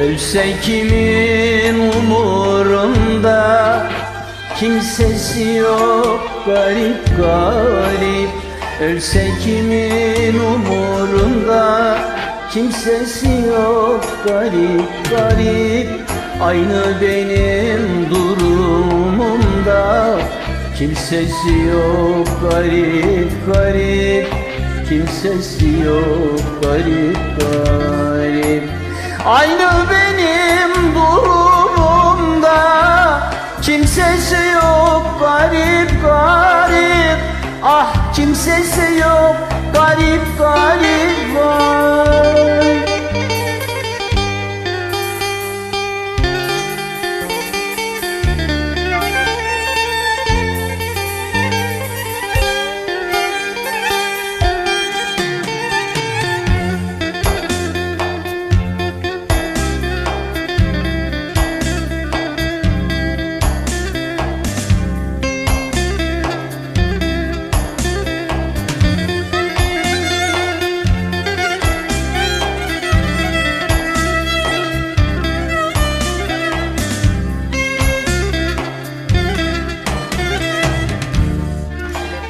Ölse kimin umurunda? Kimsesi yok garip garip. Ölse kimin umurunda? Kimsesi yok garip garip. Aynı benim durumumda. Kimsesi yok garip garip. Kimsesi yok garip garip Aynı benim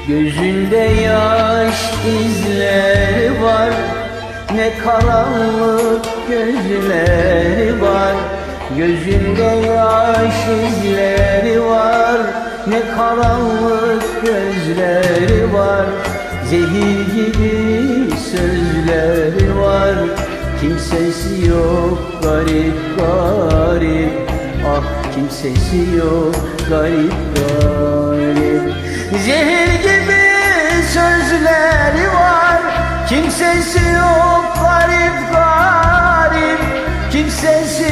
Gözünde yaş izleri var. Ne karanlık gözleri var. Gözünde yaş izleri var. Ne karanlık gözleri var. Zehir gibi sözleri var. Kimsesi yok garip garip. Ah kimsesi yok garip garip. Zehir gibi Kimsesi yok garip garip. Kimsesi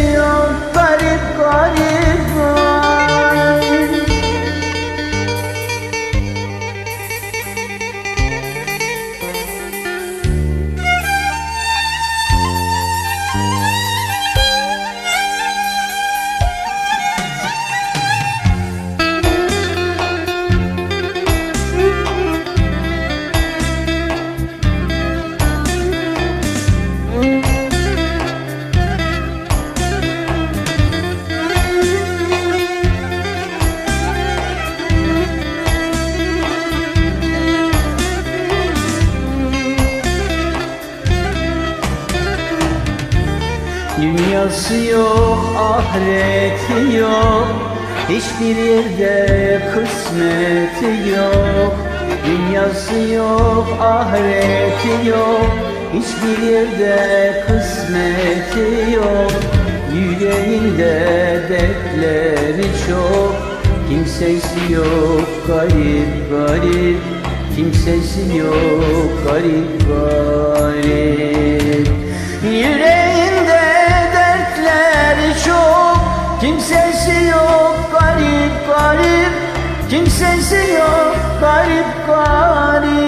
Dünyası yok, ahireti yok. Hiçbir yerde kısmeti yok. Dünyası yok, ahireti yok. Hiçbir yerde kısmeti yok. Yüreğinde dertleri çok. Kimsesi yok, garip garip. Kimsesi yok, garip garip. Yüreğinde garip garip